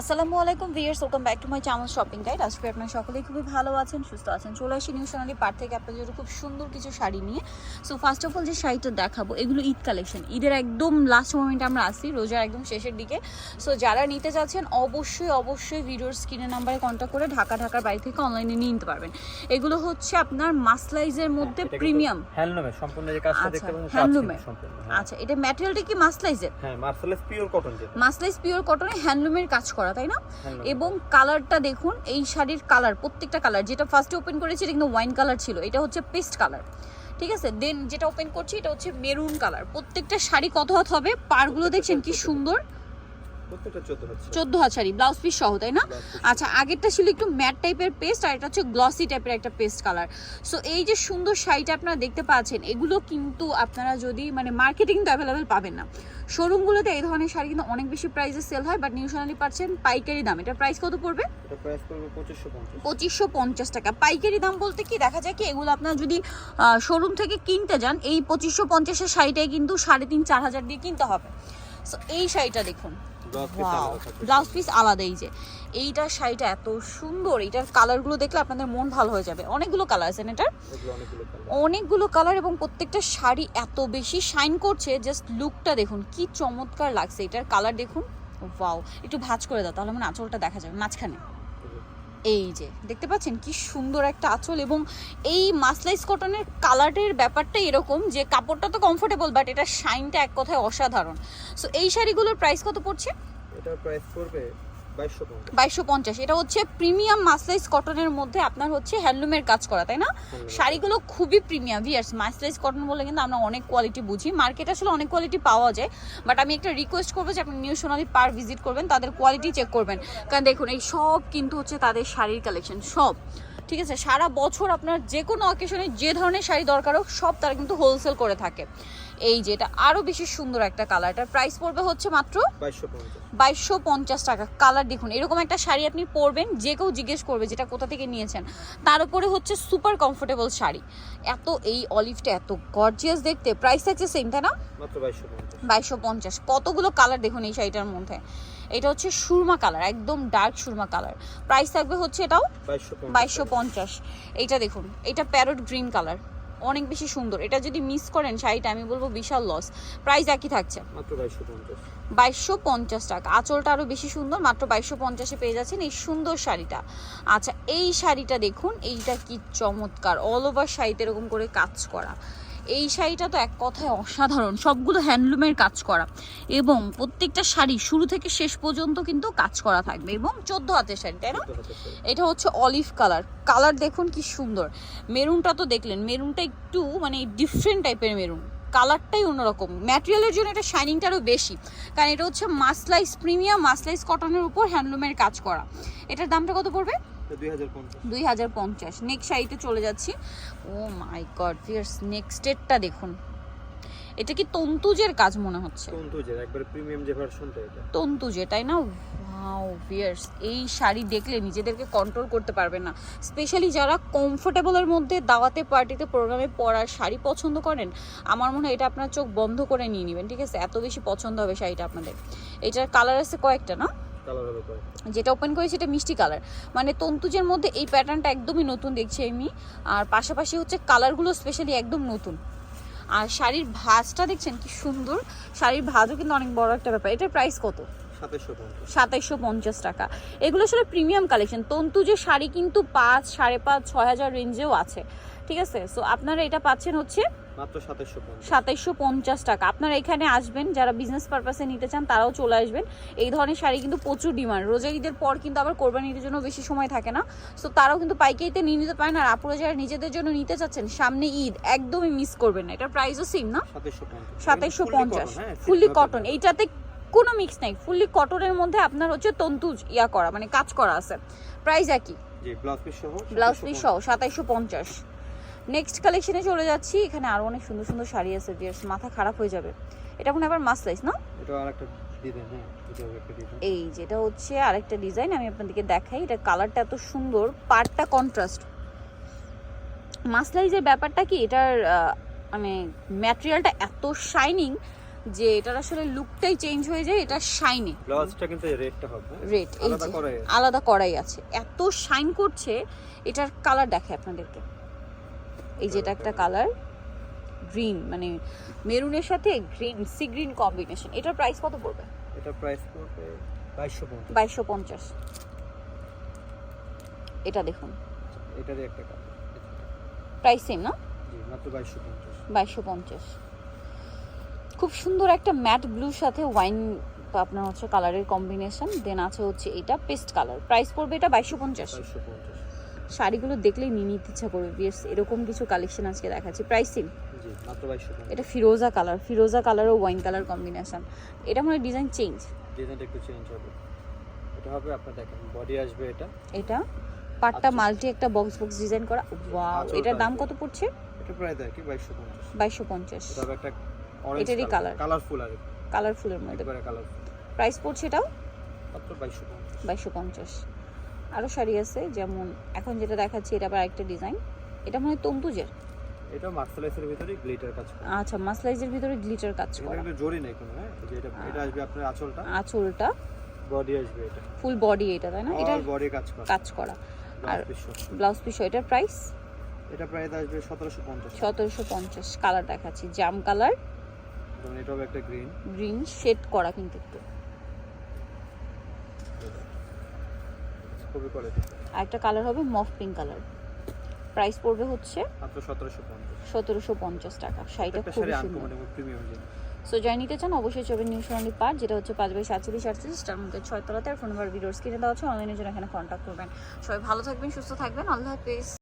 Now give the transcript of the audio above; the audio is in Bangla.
আসসালামু আলাইকুম viewers welcome back to my channel shopping guide. আজকে আপনার সকলেই খুবই ভালো আছেন সুস্থ আছেন। চলে আসি নিউ সোনালি পার থেকে আপনাদের জন্য খুব সুন্দর কিছু শাড়ি নিয়ে। সো ফার্স্ট অফ অল যে শাড়িটা দেখাবো এগুলো ঈদ কালেকশন ঈদের একদম লাস্ট মোমেন্টে আমরা আসি রোজার একদম শেষের দিকে। সো যারা নিতে চাচ্ছেন অবশ্যই অবশ্যই ভিডিওর স্ক্রিনের নাম্বারে কন্ট্যাক্ট করে ঢাকা ঢাকার বাড়ি থেকে অনলাইনে নিয়ে নিতে পারবেন। এগুলো হচ্ছে আপনার মাসলাইজের মধ্যে প্রিমিয়াম হ্যান্ডলুমে সম্পূর্ণ যে কাজটা আচ্ছা, দেখতে পাচ্ছেন হ্যান্ডলুমে। আচ্ছা এটা ম্যাটেরিয়ালটা কি মাসলাইজের হ্যাঁ মার্সেলাস পিওর কটন মাসলাইজ পিওর কটনে হ্যান্ডলুমের কাজ করা তাই না? এবং কালারটা দেখুন এই শাড়ির কালার প্রত্যেকটা কালার যেটা ফার্স্টে ওপেন করেছি এটা কিন্তু ওয়াইন কালার ছিল এটা হচ্ছে পেস্ট কালার ঠিক আছে? দেন যেটা ওপেন করছি এটা হচ্ছে মেরুন কালার প্রত্যেকটা শাড়ি কত হাত হবে? পারগুলো দেখছেন কি সুন্দর প্রত্যেকটা। 14 হচ্ছে চোদ্দ হাত শাড়ি ব্লাউজ পিস সহ তাই না? আচ্ছা আগেরটা ছিল একটু ম্যাট টাইপের পেস্ট আর এটা হচ্ছে গ্লসি টাইপের একটা পেস্ট কালার সো এই যে সুন্দর শাড়িটা আপনারা দেখতে পাচ্ছেন এগুলো কিন্তু আপনারা যদি মানে মার্কেটে কিন্তু অ্যাভেলেবেল পাবেন না। শোরুমগুলোতে এই ধরনের শাড়ি কিন্তু অনেক বেশি প্রাইসে সেল হয় বাট নিউ সোনালি পাচ্ছেন পাইকারি দাম। এটা প্রাইস কত পড়বে? এটা প্রাইস করবে 2550 পঁচিশশো পঞ্চাশ টাকা। পাইকারি দাম বলতে কি দেখা যায় কি এগুলো আপনার যদি শোরুম থেকে কিনতে যান এই পঁচিশশো পঞ্চাশের শাড়িটাই কিন্তু সাড়ে তিন চার হাজার দিয়ে কিনতে হবে। সো এই শাড়িটা দেখুন। ব্লাউজ পিস আলাদা এই যে। এইটার শাড়িটা এত সুন্দর এইটার কালারগুলো দেখলে আপনাদের মন ভালো হয়ে যাবে। অনেকগুলো কালার আছে না এটার? অনেকগুলো কালার এবং প্রত্যেকটা শাড়ি এত বেশি শাইন করছে জাস্ট লুকটা দেখুন কি চমৎকার লাগছে। এটার কালার দেখুন ওয়াও একটু ভাঁজ করে দাও তাহলে মানে আঁচলটা দেখা যাবে। মাঝখানে। এই যে, দেখতে পাচ্ছেন কি সুন্দর একটা আঁচল এবং এই মাসলাইস কটনের কালারের ব্যাপারটা এরকম যে কাপড়টা তো কমফোর্টেবল বাট এটা শাইনটা এক কথায় অসাধারণ। সো এই শাড়িগুলোর প্রাইস কত পড়ছে? এটা প্রাইস 2250 বাইশশো পঞ্চাশ। এটা হচ্ছে প্রিমিয়াম মাসলাইজ কটনের মধ্যে আপনার হচ্ছে হ্যান্ডলুমের কাজ করা তাই না? শাড়িগুলো খুবই প্রিমিয়াম ভিয়ার্স মাসলাইজ কটন বলে কিন্তু আমরা অনেক কোয়ালিটি বুঝি। মার্কেট আসলে অনেক কোয়ালিটি পাওয়া যায় বাট আমি একটা রিকোয়েস্ট করব যে আপনি নিউ সোনালি পার ভিজিট করবেন তাদের কোয়ালিটি চেক করবেন। কারণ দেখুন এই সব কিন্তু হচ্ছে তাদের শাড়ির কালেকশন সব। ঠিক আছে? সারা বছর আপনার যে কোনো অকেশনে যে ধরনের শাড়ি দরকার হোক সব তারা কিন্তু হোলসেল করে থাকে। এই যে এটা আরও বেশি সুন্দর একটা কালার এটার প্রাইস পড়বে হচ্ছে মাত্র বাইশশো পঞ্চাশ। টাকা। কালার দেখুন এরকম একটা শাড়ি আপনি পরবেন যে কেউ জিজ্ঞেস করবে যেটা কোথা থেকে নিয়েছেন। তার উপরে হচ্ছে সুপার কমফোর্টেবল শাড়ি। এত এই অলিভটা এত গর্জিয়াস দেখতে। প্রাইস থাকছে সেম তাই না? মাত্র 2250 বাইশশো পঞ্চাশ। কতগুলো কালার দেখুন এই শাড়িটার মধ্যে। এটা হচ্ছে সুরমা কালার একদম ডার্ক সুরমা কালার। প্রাইস থাকবে হচ্ছে এটাও 2250 বাইশশো পঞ্চাশ। এইটা দেখুন এটা প্যারট গ্রিন কালার অনেক বেশি সুন্দর। এটা যদি মিস করেন শাড়িটা আমি বলব বিশাল লস প্রাইস একই থাকছে। মাত্র 2250 বাইশশো পঞ্চাশ টাকা। আঁচলটা আরও বেশি সুন্দর মাত্র বাইশশো পঞ্চাশে পেয়ে যাচ্ছেন এই সুন্দর শাড়িটা। আচ্ছা এই শাড়িটা দেখুন এইটা কি চমৎকার। অল ওভার শাড়িতে এরকম করে কাজ করা। এই শাড়িটা তো এক কথায় অসাধারণ। সবগুলো হ্যান্ডলুমের কাজ করা। এবং প্রত্যেকটা শাড়ি শুরু থেকে শেষ পর্যন্ত কিন্তু কাজ করা থাকবে। এবং চোদ্দ হাতের শাড়ি তাই না? 14 হাজার টাকা। এটা হচ্ছে অলিভ কালার। কালার দেখুন কি সুন্দর। মেরুনটা তো দেখলেন মেরুনটা একটু মানে ডিফারেন্ট টাইপের মেরুন। কালারটাই অন্যরকম। ম্যাটেরিয়ালের জন্য এটা শাইনিংটা আরও বেশি। কারণ এটা হচ্ছে মাসলাইস প্রিমিয়াম মাসলাইস কটনের উপর হ্যান্ডলুমের কাজ করা। এটার দামটা কত পড়বে? 2050 দুই হাজার পঞ্চাশ। নেক্সট শাড়িতে চলে যাচ্ছি। Oh my god fierce next এরটা দেখুন। এটা কি তন্তুজের কাজ মনে হচ্ছে? তন্তুজের একবারে প্রিমিয়াম যে ভার্সনটা এটা। তন্তুজে তাই না? ওয়াও ভিয়ার্স এই শাড়ি দেখলে নিজেদেরকে কন্ট্রোল করতে পারবে না। স্পেশালি যারা কমফোর্টেবলের মধ্যে দাওয়াতে পার্টিতে প্রোগ্রামে পরার শাড়ি পছন্দ করেন আমার মনে হয় এটা আপনার চোখ বন্ধ করে নিয়ে নেবেন ঠিক আছে? এত বেশি পছন্দ হবে শাড়িটা আপনাদের। এটার কালার আছে কয়েকটা না? যেটা ওপেন করেছি এটা মিষ্টি কালার মানে তন্তুজের মধ্যে এই প্যাটার্নটা একদমই নতুন দেখছি আমি। আর পাশাপাশি হচ্ছে কালারগুলো স্পেশালি একদম নতুন। আর শাড়ির ভাঁজটা দেখছেন কি সুন্দর? শাড়ির ভাঁজও কিন্তু অনেক বড় একটা ব্যাপার। এটার প্রাইস কত? 2750 সাতাইশশো পঞ্চাশ টাকা। এগুলো আসলে প্রিমিয়াম কালেকশন তন্তু যে শাড়ি কিন্তু পাঁচ সাড়ে পাঁচ ছয় হাজার রেঞ্জেও আছে। ঠিক আছে? সো আপনারা এটা পাচ্ছেন হচ্ছে মাত্র 2750 সাতাইশশো পঞ্চাশ। টাকা। আপনারা এখানে আসবেন যারা বিজনেস পারপাসে নিতে চান তারাও চলে আসবেন। এই ধরনের শাড়ি কিন্তু প্রচুর ডিমান্ড রোজার ঈদের পর কিন্তু আবার জন্য বেশি সময় থাকে না। সো তারাও কিন্তু পাইকারিতে নিয়ে নিতে পারেন। আর আপুরা যারা নিজেদের জন্য নিতে চাচ্ছেন সামনে ঈদ একদমই মিস করবেন না। এটার প্রাইসও সেম না? 2750 সাতাইশশো পঞ্চাশ। হ্যাঁ, ফুললি কটন এইটাতে কোনো মিক্স নাই। ফুললি কটনের মধ্যে আপনার হচ্ছে তন্তুজ ইয়া করা মানে কাজ করা আছে। প্রাইস একই। ব্লাউজ পিস সহ সাতাইশশো পঞ্চাশ। নেক্সট কালেকশনে চলে যাচ্ছি। এখানে আরও অনেক সুন্দর সুন্দর শাড়ি আছে বিয়ার্স মাথা খারাপ হয়ে যাবে। এটা মনে হয় আবার মাসলাইস না? এটা আরেকটা ডিজাইন হ্যাঁ এই যেটা হচ্ছে আরেকটা ডিজাইন আমি আপনাদেরকে দেখাই। এটা কালারটা এত সুন্দর পার্টটা কন্ট্রাস্ট মাসলাইজের ব্যাপারটা কি? এটার মানে ম্যাটেরিয়ালটা এত শাইনিং যে এটার আসলে লুকটাই চেঞ্জ হয়ে যায় এটা শাইনে ব্লাউজটা কিন্তু রেডটা হবে রেড এই আলাদা করাই আছে। আলাদা করাই আছে। এত শাইন করছে এটার কালার দেখে আপনাদেরকে। এই যেটা একটা কালার গ্রিন মানে মেরুনের সাথে গ্রিন সি গ্রিন কম্বিনেশন এটার প্রাইস কত পড়বে? এটা প্রাইস পড়বে বাইশশো পঞ্চাশ। এটা দেখুন। এটারই একটা কালার প্রাইস সেম না জি মাত্র বাইশশো পঞ্চাশ। বাইশশো পঞ্চাশ। খুব সুন্দর একটা ম্যাট ব্লুর সাথে ওয়াইন আপনার হচ্ছে কালারের কম্বিনেশন দেন আছে হচ্ছে এটা পেস্ট কালার প্রাইস পড়বে এটা বাইশশো পঞ্চাশ। শাড়িগুলো দেখলেই নিয়ে নিতে ইচ্ছা করবে বিয়েস এরকম কিছু কালেকশন আজকে দেখাচ্ছি। প্রাইস সেম এটা ফিরোজা কালার ফিরোজা কালার ও ওয়াইন কালার কম্বিনেশন এটা মানে ডিজাইন চেঞ্জ ডিজাইনটা একটু চেঞ্জ হবে। এটা হবে আপনার দেখেন বডি আসবে এটা। এটা? পাটটা আচ্ছা। মাল্টি একটা বক্স বক্স ডিজাইন করা। ওয়াও আঁচলটা এটার দাম কত পড়ছে? এটা প্রায় কি বাইশশো পঞ্চাশ। এটা হবে একটা অরেঞ্জ এটারই কালার কালারফুল আর কালারফুলের মধ্যে। প্রাইস পড়ছে এটাও? মাত্র বাইশশো পঞ্চাশ। বাইশশো পঞ্চাশ। আরও শাড়ি আছে যেমন এখন যেটা দেখাচ্ছি এটা আবার একটা ডিজাইন। এটা মনে তন্তুজের এটা মার্শালাইসের ভিতরে গ্লিটার কাজ করে। আচ্ছা মাসলাইজের ভিতরে গ্লিটার কাজ করা। জরি নেই কোনো হ্যাঁ? এটা এটা আসবে আপনার আঁচলটা। আঁচলটা। বডি আসবে এটা। ফুল বডি এটা তাই না? আর বডি কাজ করে। কাজ করা। আর ব্লাউজ পিস এটার প্রাইস এটা প্রায় আসবে সতেরোশো পঞ্চাশ। সতেরোশো পঞ্চাশ। কালার দেখাচ্ছি জাম কালার এটা হবে একটা গ্রিন গ্রিন শেড করা কিন্তু একটু। খুবই কোয়ালিটি আর একটা কালার হবে মফ পিঙ্ক কালার প্রাইস পড়বে হচ্ছে সতেরোশো পঞ্চাশ। টাকা। শাড়িটা খুবই সুন্দর। সো যাই নিতে চান অবশ্যই চবে নিউ সোনালি পার্ট যেটা হচ্ছে পাঁচ বাই সাতচল্লিশ আটচল্লিশ তার মধ্যে ছয়তলাতে আর ফোন নাম্বার ভিডিওস কিনে দেওয়া হচ্ছে অনলাইনের জন্য এখানে কন্ট্যাক্ট করবেন। সবাই ভালো থাকবেন সুস্থ থাকবেন। আল্লাহ হাফিজ।